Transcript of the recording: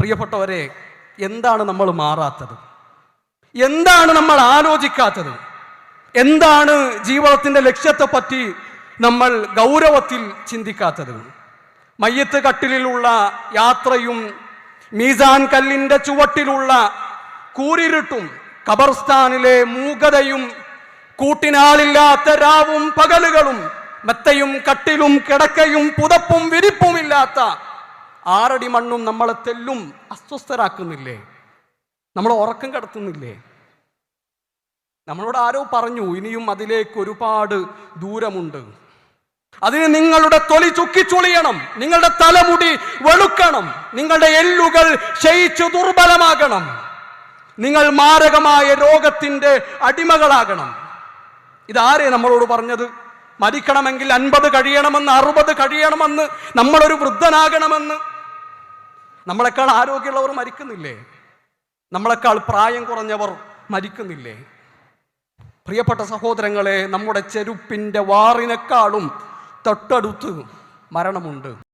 പ്രിയപ്പെട്ടവരെ എന്താണ് നമ്മൾ മാറാത്തത്? എന്താണ് നമ്മൾ ആലോചിക്കാത്തത്? എന്താണ് ജീവിതത്തിന്റെ ലക്ഷ്യത്തെ പറ്റി നമ്മൾ ഗൗരവത്തിൽ ചിന്തിക്കാത്തത്? മയ്യത്ത് കട്ടിലുള്ള യാത്രയും മീസാൻ കല്ലിന്റെ ചുവട്ടിലുള്ള കൂരിരുട്ടും കബർസ്ഥാനിലെ മൂകതയും കൂട്ടിനാളില്ലാത്ത രാവും പകലുകളും മെത്തയും കട്ടിലും കിടക്കയും പുതപ്പും വിരിപ്പുമില്ലാത്ത ആറടി മണ്ണും നമ്മളെ തെല്ലും അസ്വസ്ഥരാക്കുന്നില്ലേ? നമ്മൾ ഉറക്കം കിടത്തുന്നില്ലേ? നമ്മളോട് ആരോ പറഞ്ഞു ഇനിയും അതിലേക്ക് ഒരുപാട് ദൂരമുണ്ട്. അതിന് നിങ്ങളുടെ തൊലി ചുക്കിച്ചുളിയണം നിങ്ങളുടെ തലമുടി വെളുക്കണം നിങ്ങളുടെ എല്ലുകൾ ക്ഷയിച്ചു ദുർബലമാകണം നിങ്ങൾ മാരകമായ രോഗത്തിന്റെ അടിമകളാകണം. ഇതാരെ നമ്മളോട് പറഞ്ഞത്? മരിക്കണമെങ്കിൽ അൻപത് കഴിയണമെന്ന് അറുപത് കഴിയണമെന്ന് നമ്മളൊരു വൃദ്ധനാകണമെന്ന്. നമ്മളെക്കാൾ ആരോഗ്യമുള്ളവർ മരിക്കുന്നില്ലേ? നമ്മളെക്കാൾ പ്രായം കുറഞ്ഞവർ മരിക്കുന്നില്ലേ? പ്രിയപ്പെട്ട സഹോദരങ്ങളെ നമ്മുടെ ചെരുപ്പിന്റെ വാറിനേക്കാളും തൊട്ടടുത്ത് മരണമുണ്ട്.